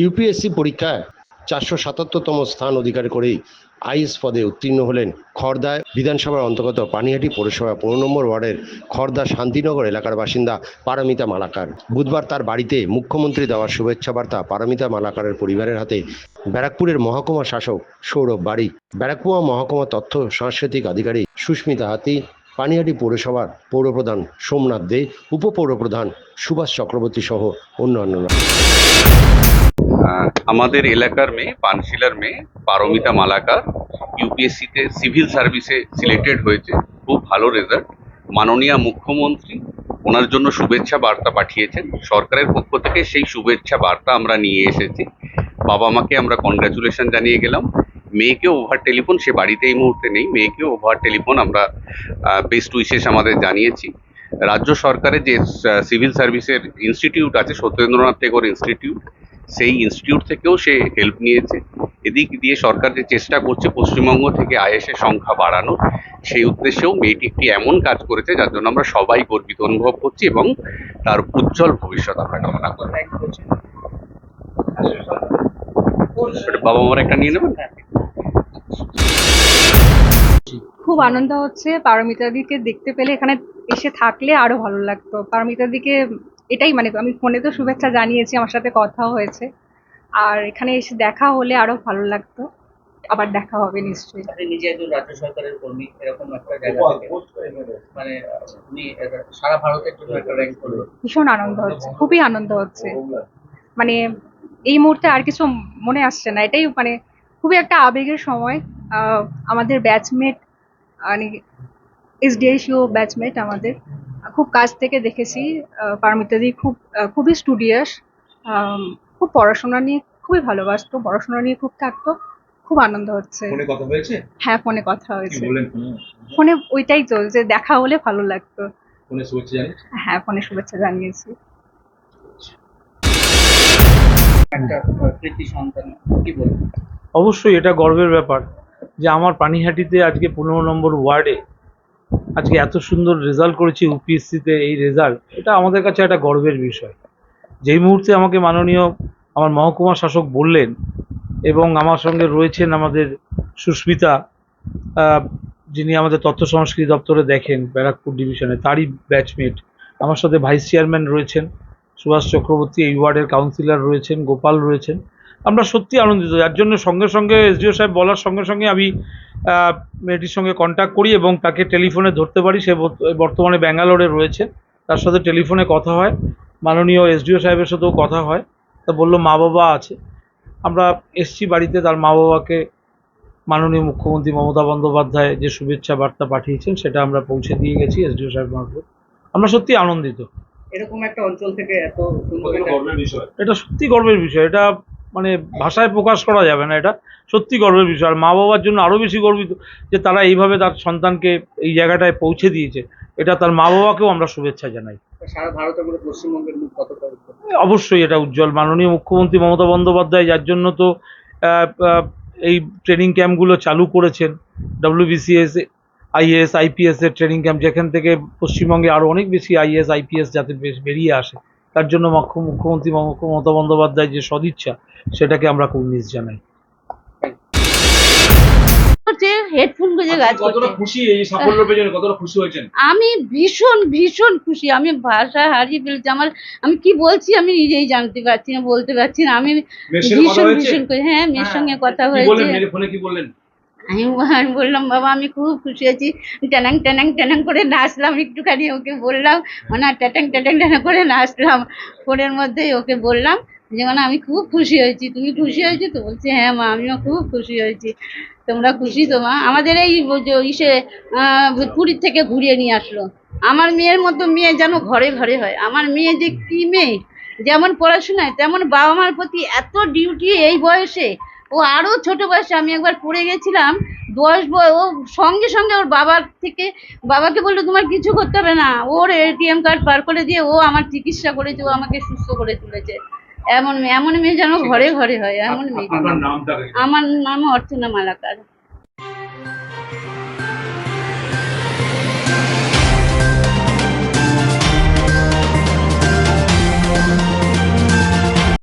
UPSC পরীক্ষায় চারশো সাতাত্তরতম স্থান অধিকার করেই আইএস পদে উত্তীর্ণ হলেন খর্দায় বিধানসভার অন্তর্গত পানিহাটি পৌরসভা পনেরো নম্বর ওয়ার্ডের খর্দা শান্তিনগর এলাকার বাসিন্দা পারমিতা মালাকার। বুধবার তার বাড়িতে মুখ্যমন্ত্রী দেওয়ার শুভেচ্ছা বার্তা পারমিতা মালাকারের পরিবারের হাতে ব্যারাকপুরের মহকুমা শাসক সৌরভ বাড়ি ব্যারাকপুর মহকুমা তথ্য সাংস্কৃতিক আধিকারিক সুস্মিতা হাতি, পানিহাটি পৌরসভার পৌরপ্রধান সোমনাথ দে, উপপৌরপ্রধান সুভাষ চক্রবর্তী সহ অন্যান্যরা। আমাদের এলাকার মেয়ে, পানশিলার মেয়ে, পারমিতা মালাকার, ইউপিএসসিতে সিভিল সার্ভিসে সিলেক্টেড হয়েছে। খুব ভালো রেজাল্ট মাননীয় মুখ্যমন্ত্রী ওনার জন্য শুভেচ্ছা বার্তা পাঠিয়েছেন। সরকারের পক্ষ থেকে সেই শুভেচ্ছা বার্তা আমরা নিয়ে এসেছি। বাবা মাকে আমরা কনগ্রাচুলেশন জানিয়ে গেলাম। মেয়েকে ওভার টেলিফোন সে বাড়িতে এই মুহূর্তে নেই। মেয়েকে ওভার টেলিফোন আমরা বেস্ট উইশেস আমাদের জানিয়েছি। রাজ্য সরকারের যে সিভিল সার্ভিসের ইনস্টিটিউট আছে, সত্যেন্দ্রনাথ টেগোর ইনস্টিটিউট সেই ইনস্টিটিউট থেকেও সে হেল্প নিয়েছে। এদিক দিয়ে সরকার যে চেষ্টা করছে পশ্চিমবঙ্গ থেকে আইএসের সংখ্যা বাড়ানোর সেই উদ্দেশ্যেও মেয়েটি একটি এমন কাজ করেছে যার জন্য আমরা সবাই গর্বিত অনুভব করছি এবং তার উজ্জ্বল ভবিষ্যৎ আমরা কামনা করি এটা বাবা মার একটা নিয়ে নেবেন? খুব আনন্দ হচ্ছে পারমিতাদিকে দেখতে পেলে এখানে এসে থাকলে আরও ভালো লাগতো। পারমিতাদিকে এটাই মানে আমি ফোনে তো শুভেচ্ছা জানিয়েছি আমার সাথে কথাও হয়েছে। আর এখানে এসে দেখা হলে আরও ভালো লাগতো। আবার দেখা হবে নিশ্চয়ই। আপনি নিজে একজন রাজ্য সরকারের কর্মী এরকম একটা জায়গা থেকে। মানে উনি সারা ভারতের জন্য একটা র্যাঙ্ক করল। ভীষণ আনন্দ হচ্ছে খুবই আনন্দ হচ্ছে। মানে এই মুহূর্তে আর কিছু মনে আসছে না। এটাই মানে খুবই একটা আবেগের সময়। আহ, আমাদের ব্যাচমেট মানে এসডিআইসিও ব্যাচমেট আমাদের। খুব কাছ থেকে দেখেছি আহ, পারমিতাদি খুব আহ, খুবই স্টুডিয়াস খুব পড়াশোনা নিয়ে খুবই ভালোবাসতো পড়াশোনা নিয়ে খুব থাকতো খুব আনন্দ হচ্ছে। ফোনে কথা হয়েছে? হ্যাঁ ফোনে কথা হয়েছে। ফোনে? ফোনে ওইটাই তো যে দেখা হলে ভালো লাগতো। ফোনে শুভেচ্ছা জানিস হ্যাঁ ফোনে শুভেচ্ছা জানিয়েছি। একটা কৃতি সন্তান কি বলবেন? অবশ্যই এটা গর্বের ব্যাপার যে আমার পানিহাটিতে আজকে পনেরো নম্বর ওয়ার্ডে আজকে এত সুন্দর রেজাল্ট করেছি ইউপিএসসিতে এই রেজাল্ট এটা আমাদের কাছে একটা গর্বের বিষয়। যেই মুহূর্তে আমাকে মাননীয় আমার মহকুমা শাসক বললেন এবং আমার সঙ্গে রয়েছেন আমাদের সুস্মিতা যিনি আমাদের তথ্য সংস্কৃতি দপ্তরে দেখেন ব্যারাকপুর ডিভিশনে তারই ব্যাচমেট আমার সাথে ভাইস চেয়ারম্যান রয়েছেন সুভাষ চক্রবর্তী, এই ওয়ার্ডের কাউন্সিলর রয়েছেন, গোপাল রয়েছেন। আমরা সত্যি আনন্দিত। যার জন্য সঙ্গে সঙ্গে এসডিও সাহেব বলার সঙ্গে সঙ্গে আমি মেয়েটির সঙ্গে কন্ট্যাক্ট করি এবং তাকে টেলিফোনে ধরতে পারি। সে বর্তমানে ব্যাঙ্গালোরে রয়েছে। তার সাথে টেলিফোনে কথা হয়। মাননীয় এসডিও সাহেবের সাথেও কথা হয়। তা বলল মা বাবা আছে। আমরা এসছি বাড়িতে। তার মা বাবাকে মাননীয় মুখ্যমন্ত্রী মমতা বন্দ্যোপাধ্যায় যে শুভেচ্ছা বার্তা পাঠিয়েছেন সেটা আমরা পৌঁছে দিয়ে গেছি এসডিও সাহেব মারফত। আমরা সত্যি আনন্দিত। এরকম একটা অঞ্চল থেকে এত সুন্দর গর্বের বিষয়। এটা সত্যি গর্বের বিষয়। এটা মানে ভাষায় প্রকাশ করা যাবে না এটা। সত্যি গর্বের বিষয়। আর মা বাবার জন্য আরও বেশি গর্বিত যে তারা এইভাবে তার সন্তানকে এই জায়গাটায় পৌঁছে দিয়েছে। এটা তার মা বাবাকেও আমরা শুভেচ্ছা জানাই। সারা পশ্চিমবঙ্গের মুখ কতটা অবশ্যই এটা উজ্জ্বল। মাননীয় মুখ্যমন্ত্রী মমতা বন্দ্যোপাধ্যায় যার জন্য তো এই ট্রেনিং ক্যাম্পগুলো চালু করেছেন। ডব্লিউবিসিএস আইএএস আইপিএস এর ট্রেনিং ক্যাম্প যেখান থেকে পশ্চিমবঙ্গে আরও অনেক বেশি আইএস আইপিএস যাতে বেশ বেরিয়ে আসে। তার জন্য মুখ্যমন্ত্রী মমতা বন্দ্যোপাধ্যায় যে সদিচ্ছা সেটাকে আমরা কুর্নিশ জানাই। হেডফোন গুঁজে আপনি করছে। খুশি? এই সাফল্যের পেছনে কতটা খুশি হয়েছেন? আমি ভীষণ ভীষণ খুশি। আমি ভাষা হারিয়ে ফেলছি। আমার আমি কি বলছি আমি নিজেই জানতে পারছি না বলতে পারছি না। আমি ভীষণ ভীষণ হ্যাঁ মেয়ের হ্যাঁ। সঙ্গে কথা কি হয়েছে আমি বললাম, বাবা, আমি খুব খুশি আছি। ট্যানাং ট্যানাং ট্যানাং করে নাচলাম একটুখানি, ওকে বললাম মানে ট্যাটাং ট্যাটাং ট্যাটাং করে নাচলাম। ফোনের মধ্যেই ওকে বললাম যে মানে আমি খুব খুশি হয়েছি। তুমি খুশি হয়েছো? তো বলছে হ্যাঁ মা, আমিও খুব খুশি হয়েছি। তোমরা খুশি তো মা? আমাদের এই ইসে পুরীর থেকে ঘুরিয়ে নিয়ে আসলো। আমার মেয়ের মতো মেয়ে যেন ঘরে ঘরে হয়। আমার মেয়ে যে কি মেয়ে? যেমন পড়াশোনায়, তেমন বাবা মার প্রতি এত ডিউটি এই বয়সে। ও আরও ছোট বয়সে আমি একবার পড়ে গেছিলাম দশ ও সঙ্গে সঙ্গে ওর বাবার থেকে বাবাকে বলল তোমার কিছু করতে হবে না ওর এটিএম কার্ড পার করে দিয়ে ও আমার চিকিৎসা করেছে ও আমাকে সুস্থ করে তুলেছে এমন এমন মেয়ে যেন ঘরে ঘরে হয় এমন মেয়ে? আমার নাম অর্চনা মালাকার